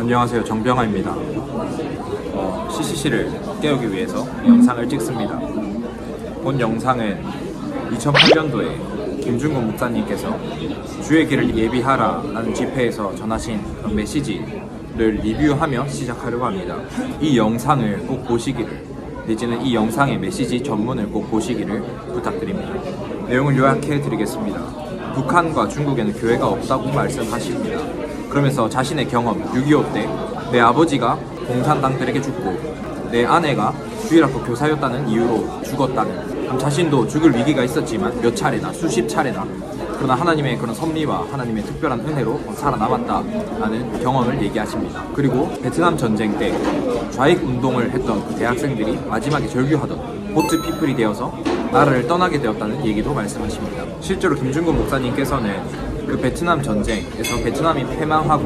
안녕하세요 정병아입니다. 어, CCC를 깨우기 위해서 영상을 찍습니다. 본 영상은 2008년도에 김준곤 목사님께서 주의 길을 예비하라 라는 집회에서 전하신 메시지를 리뷰하며 시작하려고 합니다. 이 영상을 꼭 보시기를 내지는 이 영상의 메시지 전문을 꼭 보시기를 부탁드립니다. 내용을 요약해 드리겠습니다. 북한과 중국에는 교회가 없다고 말씀하십니다. 그러면서 자신의 경험 6.25 때 내 아버지가 공산당들에게 죽고 내 아내가 주일학교 교사였다는 이유로 죽었다는 그럼 자신도 죽을 위기가 있었지만 몇 차례나 수십 차례나 그러나 하나님의 그런 섭리와 하나님의 특별한 은혜로 살아남았다라는 경험을 얘기하십니다. 그리고 베트남 전쟁 때 좌익 운동을 했던 그 대학생들이 마지막에 절규하던 보트 피플이 되어서 나라를 떠나게 되었다는 얘기도 말씀하십니다. 실제로 김준곤 목사님께서는 그 베트남 전쟁에서 베트남이 패망하고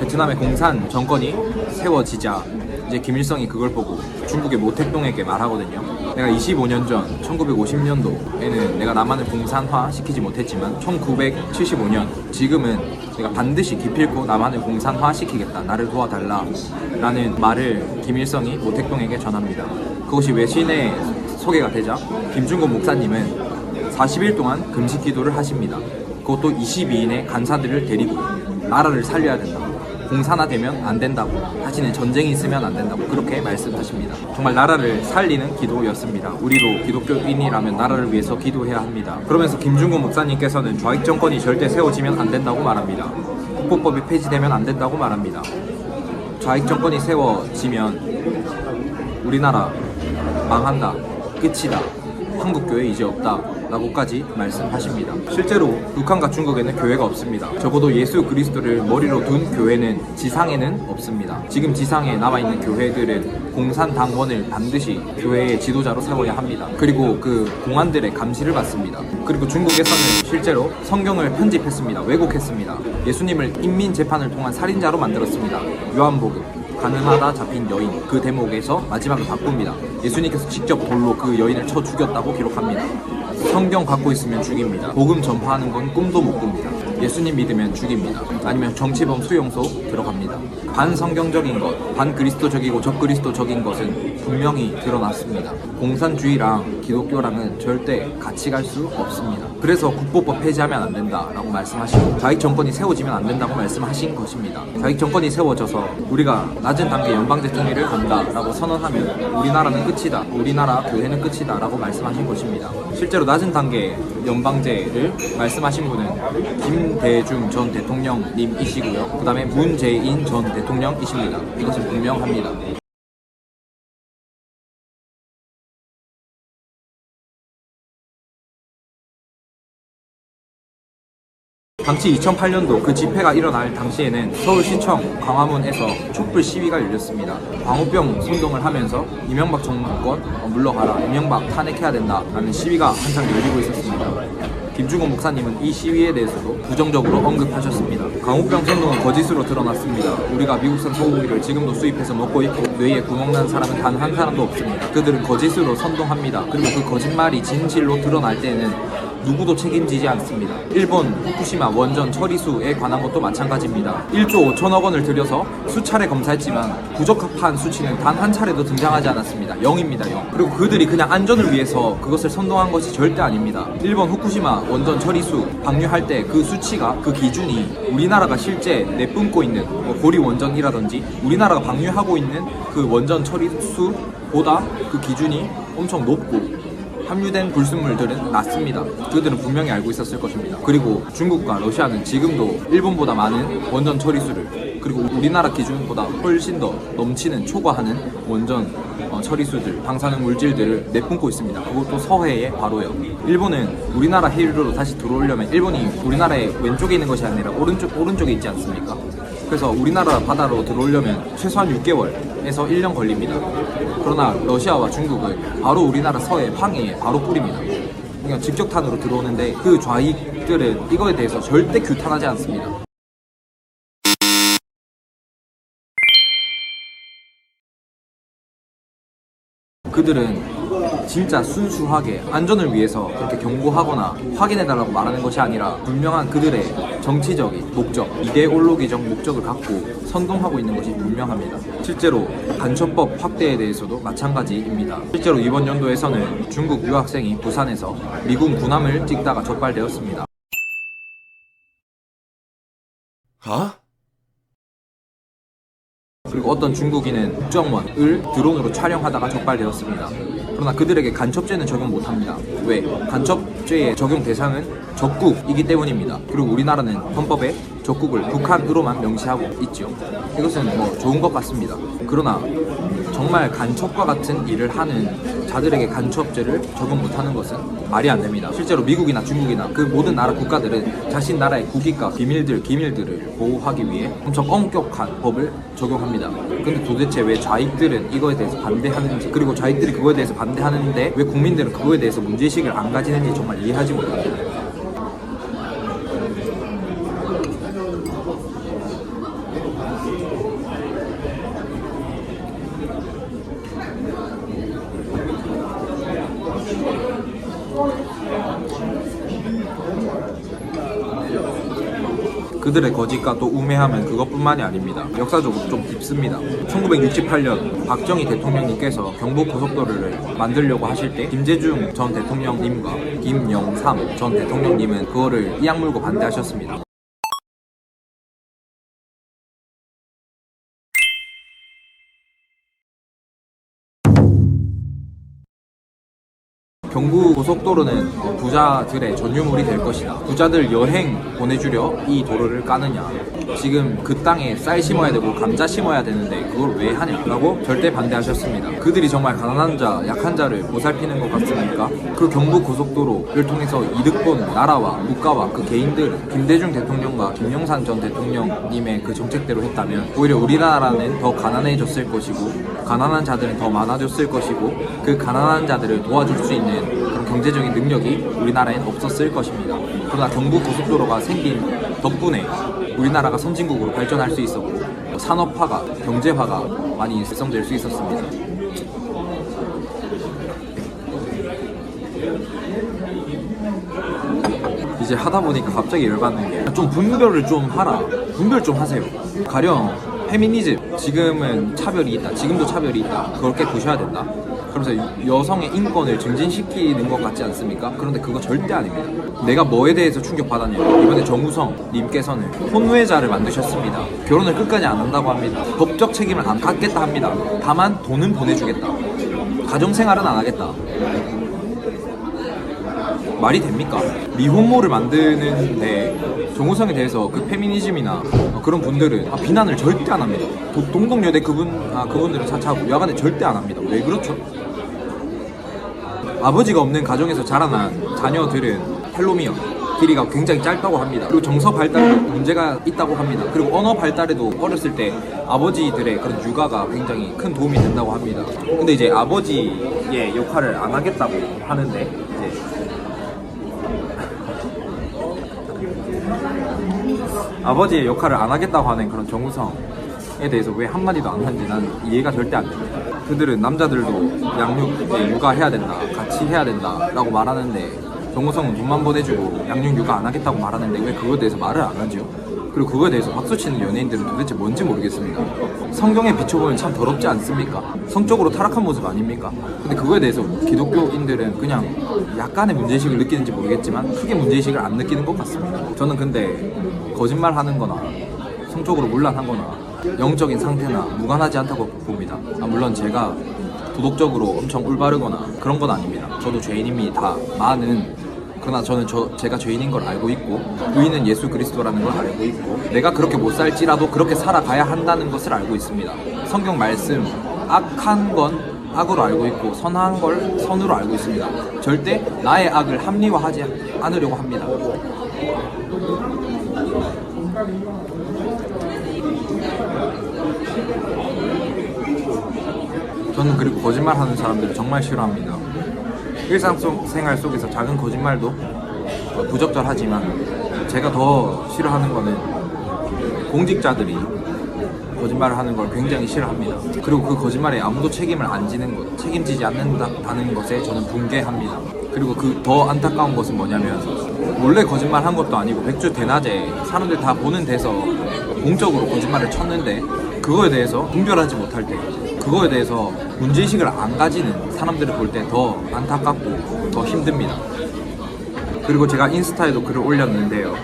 베트남의 공산 정권이 세워지자 이제 김일성이 그걸 보고 중국의 모택동에게 말하거든요. 내가 25년 전 1950년도에는 내가 남한을 공산화 시키지 못했지만 1975년 지금은 내가 반드시 기필코 남한을 공산화 시키겠다. 나를 도와달라. 라는 말을 김일성이 모택동에게 전합니다. 그것이 외신에 소개가 되자 김준곤 목사님은 40일 동안 금식 기도를 하십니다. 그것도 22인의 간사들을 데리고 나라를 살려야 된다. 공산화되면 안 된다고 다시는 전쟁이 있으면 안 된다고 그렇게 말씀하십니다. 정말 나라를 살리는 기도였습니다. 우리도 기독교인이라면 나라를 위해서 기도해야 합니다. 그러면서 김준곤 목사님께서는 좌익 정권이 절대 세워지면 안 된다고 말합니다. 국보법이 폐지되면 안 된다고 말합니다. 좌익 정권이 세워지면 우리나라 망한다, 끝이다, 한국교회 이제 없다. 라고까지 말씀하십니다. 실제로 북한과 중국에는 교회가 없습니다. 적어도 예수 그리스도를 머리로 둔 교회는 지상에는 없습니다. 지금 지상에 남아있는 교회들은 공산당원을 반드시 교회의 지도자로 세워야 합니다. 그리고 그 공안들의 감시를 받습니다. 그리고 중국에서는 실제로 성경을 편집했습니다. 왜곡했습니다. 예수님을 인민재판을 통한 살인자로 만들었습니다. 요한복음. 가능하다 잡힌 여인 그 대목에서 마지막을 바꿉니다. 예수님께서 직접 돌로 그 여인을 쳐 죽였다고 기록합니다. 성경 갖고 있으면 죽입니다. 복음 전파하는 건 꿈도 못 꿉니다. 예수님 믿으면 죽입니다. 아니면 정치범 수용소 들어갑니다. 반성경적인 것, 반그리스도적이고 적그리스도적인 것은 분명히 드러났습니다. 공산주의랑 기독교랑은 절대 같이 갈 수 없습니다. 그래서 국보법 폐지하면 안 된다라고 말씀하시고 좌익 정권이 세워지면 안 된다고 말씀하신 것입니다. 좌익 정권이 세워져서 우리가 낮은 단계 연방 대통령을 간다라고 선언하면 우리나라는 끝이다. 우리나라 교회는 끝이다라고 말씀하신 것입니다. 실제로 낮은 단계 연방제를 말씀하신 분은 김 대중 전 대통령님이시고요. 그 다음에 문재인 전 대통령이십니다. 이것은 분명합니다. 당시 2008년도 그 집회가 일어날 당시에는 서울시청 광화문에서 촛불 시위가 열렸습니다. 광우병 선동을 하면서 이명박 정권 어, 물러가라, 이명박 탄핵해야 된다라는 시위가 한창 열리고 있었습니다. 김중호 목사님은 이 시위에 대해서도 부정적으로 언급하셨습니다. 광우병 선동은 거짓으로 드러났습니다. 우리가 미국산 소고기를 지금도 수입해서 먹고 있고 뇌에 구멍 난 사람은 단 한 사람도 없습니다. 그들은 거짓으로 선동합니다. 그리고 그 거짓말이 진실로 드러날 때는 누구도 책임지지 않습니다. 일본 후쿠시마 원전 처리수에 관한 것도 마찬가지입니다. 1조 5천억 원을 들여서 수차례 검사했지만 부적합한 수치는 단 한 차례도 등장하지 않았습니다. 0입니다. 0. 그리고 그들이 그냥 안전을 위해서 그것을 선동한 것이 절대 아닙니다. 일본 후쿠시마 원전 처리수 방류할 때 그 수치가 그 기준이 우리나라가 실제 내뿜고 있는 뭐 고리 원전이라든지 우리나라가 방류하고 있는 그 원전 처리수보다 그 기준이 엄청 높고 함유된 불순물들은 낮습니다. 그들은 분명히 알고 있었을 것입니다. 그리고 중국과 러시아는 지금도 일본보다 많은 원전 처리수를 그리고 우리나라 기준보다 훨씬 더 넘치는 초과하는 원전 어, 처리수들, 방사능 물질들을 내뿜고 있습니다. 그것도 서해에 바로요. 일본은 우리나라 해류로 다시 들어오려면 일본이 우리나라의 왼쪽에 있는 것이 아니라 오른쪽 오른쪽에 있지 않습니까? 그래서 우리나라 바다로 들어오려면 최소한 6개월에서 1년 걸립니다. 그러나 러시아와 중국은 바로 우리나라 서해 황해에 바로 뿌립니다. 그러니까 직격탄으로 들어오는데 그 좌익들은 이거에 대해서 절대 규탄하지 않습니다. 그들은 진짜 순수하게 안전을 위해서 그렇게 경고하거나 확인해달라고 말하는 것이 아니라 분명한 그들의 정치적인 목적, 이데올로기적 목적을 갖고 선동하고 있는 것이 분명합니다. 실제로 간첩법 확대에 대해서도 마찬가지입니다. 실제로 이번 연도에서는 중국 유학생이 부산에서 미군 군함을 찍다가 적발되었습니다. 어? 그리고 어떤 중국인은 국정원을 드론으로 촬영하다가 적발되었습니다. 그러나 그들에게 간첩죄는 적용 못합니다. 왜? 간첩죄의 적용 대상은 적국이기 때문입니다. 그리고 우리나라는 헌법에 적국을 북한으로만 명시하고 있지요. 이것은 뭐 좋은 것 같습니다. 그러나 정말 간첩과 같은 일을 하는 자들에게 간첩죄를 적용 못하는 것은 말이 안 됩니다. 실제로 미국이나 중국이나 그 모든 나라 국가들은 자신 나라의 국익과 비밀들, 기밀들을 보호하기 위해 엄청 엄격한 법을 적용합니다. 근데 도대체 왜 좌익들은 이거에 대해서 반대하는지 그리고 좌익들이 그거에 대해서 반대하는데 왜 국민들은 그거에 대해서 문제의식을 안 가지는지 정말 이해하지 못합니다. 그들의 거짓과 또 우매함은 그것뿐만이 아닙니다. 역사적으로 좀 깊습니다. 1968년 박정희 대통령님께서 경북 고속도로를 만들려고 하실 때 김재중 전 대통령님과 김영삼 전 대통령님은 그거를 이악 물고 반대하셨습니다. 경부 고속도로는 부자들의 전유물이 될 것이다. 부자들 여행 보내주려 이 도로를 까느냐. 지금 그 땅에 쌀 심어야 되고 감자 심어야 되는데 그걸 왜 하냐라고 절대 반대하셨습니다. 그들이 정말 가난한 자, 약한 자를 보살피는 것 같습니까? 그 경부 고속도로를 통해서 이득 본 나라와 국가와 그 개인들 김대중 대통령과 김영삼 전 대통령님의 그 정책대로 했다면 오히려 우리나라는 더 가난해졌을 것이고 가난한 자들은 더 많아졌을 것이고 그 가난한 자들을 도와줄 수 있는 그런 경제적인 능력이 우리나라엔 없었을 것입니다. 그러나 경부 고속도로가 생긴 덕분에 우리나라가 선진국으로 발전할 수 있었고 산업화가 경제화가 많이 활성될 수 있었습니다. 이제 하다 보니까 갑자기 열받는 게 좀 분별을 좀 하라. 분별 좀 하세요. 가령 페미니즘 지금은 차별이 있다. 지금도 차별이 있다. 그렇게 보셔야 된다. 그러면서 여성의 인권을 증진시키는 것 같지 않습니까? 그런데 그거 절대 아닙니다. 내가 뭐에 대해서 충격받았냐면 이번에 정우성 님께서는 혼외자를 만드셨습니다. 결혼을 끝까지 안 한다고 합니다. 법적 책임을 안 갖겠다 합니다. 다만 돈은 보내주겠다. 가정생활은 안 하겠다. 말이 됩니까? 미혼모를 만드는데 정우성에 대해서 그 페미니즘이나 그런 분들은 아, 비난을 절대 안 합니다. 도- 동덕여대 그분 아 그분들은 차차하고 여간에 절대 안 합니다. 왜 그렇죠? 아버지가 없는 가정에서 자라난 자녀들은 텔로미어 길이가 굉장히 짧다고 합니다. 그리고 정서 발달에 문제가 있다고 합니다. 그리고 언어 발달에도 어렸을 때 아버지들의 그런 육아가 굉장히 큰 도움이 된다고 합니다. 근데 이제 아버지의 역할을 안 하겠다고 하는데 이제 아버지의 역할을 안 하겠다고 하는 그런 정우성에 대해서 왜 한마디도 안 하는지 난 이해가 절대 안 됩니다. 그들은 남자들도 양육, 에 육아해야 된다, 같이 해야 된다 라고 말하는데 정우성은 돈만 보내주고 양육 육아 안 하겠다고 말하는데 왜 그거에 대해서 말을 안 하죠? 그리고 그거에 대해서 박수치는 연예인들은 도대체 뭔지 모르겠습니다. 성경에 비춰보면 참 더럽지 않습니까? 성적으로 타락한 모습 아닙니까? 근데 그거에 대해서 기독교인들은 그냥 약간의 문제의식을 느끼는지 모르겠지만 크게 문제의식을 안 느끼는 것 같습니다. 저는 근데 거짓말 하는 거나 성적으로 문란한 거나 영적인 상태나 무관하지 않다고 봅니다. 아, 물론 제가 도덕적으로 엄청 올바르거나 그런 건 아닙니다. 저도 죄인임이 다 많은 그러나 저는 저 제가 죄인인 걸 알고 있고 의인은 예수 그리스도라는 걸 알고 있고 내가 그렇게 못 살지라도 그렇게 살아가야 한다는 것을 알고 있습니다. 성경 말씀 악한 건 악으로 알고 있고 선한 걸 선으로 알고 있습니다. 절대 나의 악을 합리화하지 않으려고 합니다. 저는 그리고 거짓말하는 사람들을 정말 싫어합니다. 일상생활 속에서 작은 거짓말도 어, 부적절하지만 제가 더 싫어하는 거는 공직자들이 거짓말을 하는 걸 굉장히 싫어합니다. 그리고 그 거짓말에 아무도 책임을 안 지는 것, 책임지지 않는다는 것에 저는 분개합니다. 그리고 그 더 안타까운 것은 뭐냐면 원래 거짓말 한 것도 아니고 백주 대낮에 사람들 다 보는 데서 공적으로 거짓말을 쳤는데 그거에 대해서 분별하지 못할 때 그거에 대해서 문제의식을 안 가지는 사람들을 볼 때 더 안타깝고 더 힘듭니다. 그리고 제가 인스타에도 글을 올렸는데요.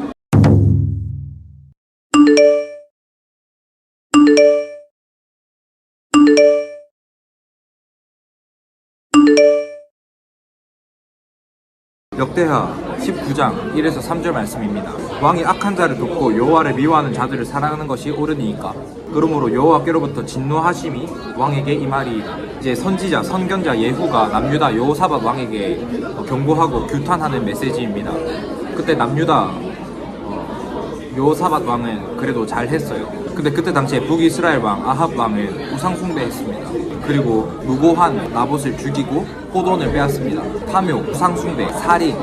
역대하 19장 1에서 3절 말씀입니다. 왕이 악한 자를 돕고 여호와를 미워하는 자들을 사랑하는 것이 옳으니까. 그러므로 여호와께로부터 진노하심이 왕에게 임하리이다. 이제 선지자 선견자 예후가 남유다 여호사밧 왕에게 경고하고 규탄하는 메시지입니다. 그때 남유다 요사밧 왕은 그래도 잘 했어요. 근데 그때 당시에 북이스라엘 왕 아합 왕은 우상 숭배했습니다. 그리고 무고한 나봇을 죽이고 호돈을 빼앗습니다. 탐욕, 우상 숭배, 살인,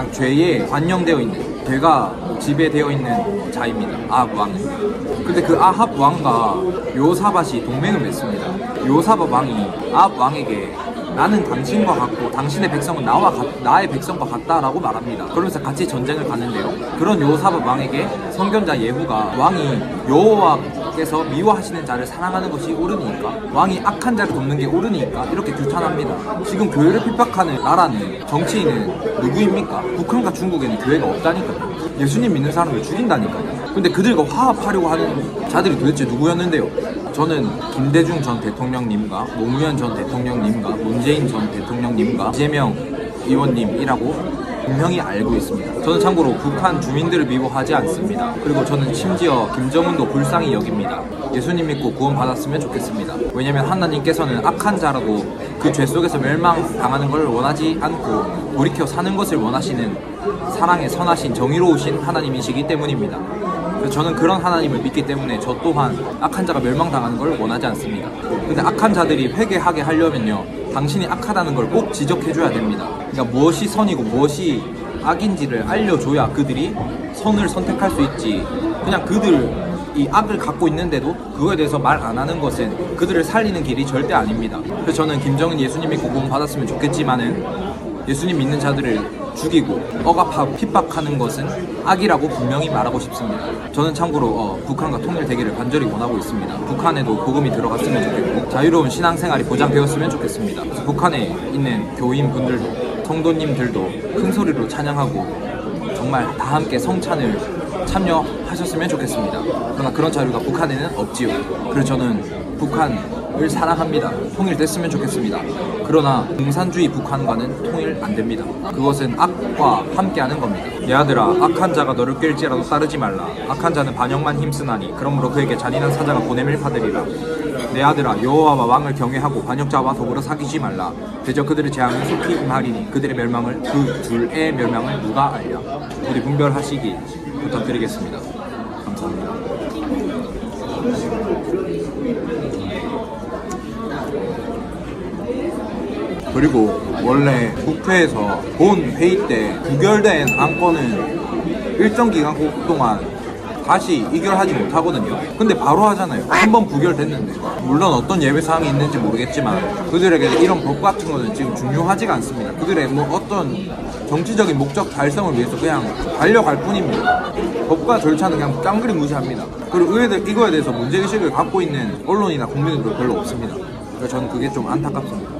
그냥 죄에 관영되어 있는 죄가 지배되어 있는 자입니다. 아합 왕은. 근데 그 아합 왕과 요사밧이 동맹을 맺습니다. 요사밧 왕이 아합 왕에게 나는 당신과 같고 당신의 백성은 나와 같, 나의 백성과 같다라고 말합니다. 그러면서 같이 전쟁을 가는데요. 그런 요사밧 왕에게 선견자 예후가 왕이 여호와께서 미워하시는 자를 사랑하는 것이 옳으니까 왕이 악한 자를 돕는 게 옳으니까 이렇게 규탄합니다. 지금 교회를 핍박하는 나라는 정치인은 누구입니까? 북한과 중국에는 교회가 없다니까요. 예수님 믿는 사람을 죽인다니까요. 근데 그들과 화합하려고 하는 자들이 도대체 누구였는데요? 저는 김대중 전 대통령님과 노무현 전 대통령님과 문재인 전 대통령님과 이재명 의원님이라고 분명히 알고 있습니다. 저는 참고로 북한 주민들을 미워하지 않습니다. 그리고 저는 심지어 김정은도 불쌍히 여깁니다. 예수님 믿고 구원 받았으면 좋겠습니다. 왜냐면 하나님께서는 악한 자라도 그 죄 속에서 멸망당하는 걸 원하지 않고 돌이켜 사는 것을 원하시는 사랑의 선하신 정의로우신 하나님이시기 때문입니다. 저는 그런 하나님을 믿기 때문에 저 또한 악한 자가 멸망당하는 걸 원하지 않습니다. 근데 악한 자들이 회개하게 하려면요. 당신이 악하다는 걸 꼭 지적해줘야 됩니다. 그러니까 무엇이 선이고 무엇이 악인지를 알려줘야 그들이 선을 선택할 수 있지. 그냥 그들 이 악을 갖고 있는데도 그거에 대해서 말 안 하는 것은 그들을 살리는 길이 절대 아닙니다. 그래서 저는 김정은 예수님이 구원 받았으면 좋겠지만은 예수님 믿는 자들을 죽이고 억압하고 핍박하는 것은 악이라고 분명히 말하고 싶습니다. 저는 참고로 어, 북한과 통일 되기를 간절히 원하고 있습니다. 북한에도 복음이 들어갔으면 좋겠고 자유로운 신앙생활이 보장되었으면 좋겠습니다. 북한에 있는 교인분들도 성도님들도 큰 소리로 찬양하고 정말 다 함께 성찬을 참여하셨으면 좋겠습니다. 그러나 그런 자유가 북한에는 없지요. 그래서 저는 북한 을 사랑합니다. 통일됐으면 좋겠습니다. 그러나 공산주의 북한과는 통일 안 됩니다. 그것은 악과 함께하는 겁니다. 내 아들아, 악한 자가 너를 깰지라도 따르지 말라. 악한 자는 반역만 힘쓰나니 그러므로 그에게 잔인한 사자가 보냄을 받으리라. 내 아들아, 여호와와 왕을 경외하고 반역자와 더불어 사귀지 말라. 대저 그들의 재앙은 속히 임하리니 그들의 멸망을 그 둘의 멸망을 누가 알랴. 우리 분별하시기 부탁드리겠습니다. 감사합니다. 그리고 원래 국회에서 본 회의 때 부결된 안건은 일정 기간 동안 다시 의결하지 못하거든요. 근데 바로 하잖아요. 한 번 부결됐는데. 물론 어떤 예외 사항이 있는지 모르겠지만 그들에게 이런 법 같은 거는 지금 중요하지가 않습니다. 그들의 뭐 어떤 정치적인 목적 달성을 위해서 그냥 달려갈 뿐입니다. 법과 절차는 그냥 깡그리 무시합니다. 그리고 의회들 이거에 대해서 문제의식을 갖고 있는 언론이나 국민들도 별로 없습니다. 그래서 저는 그게 좀 안타깝습니다.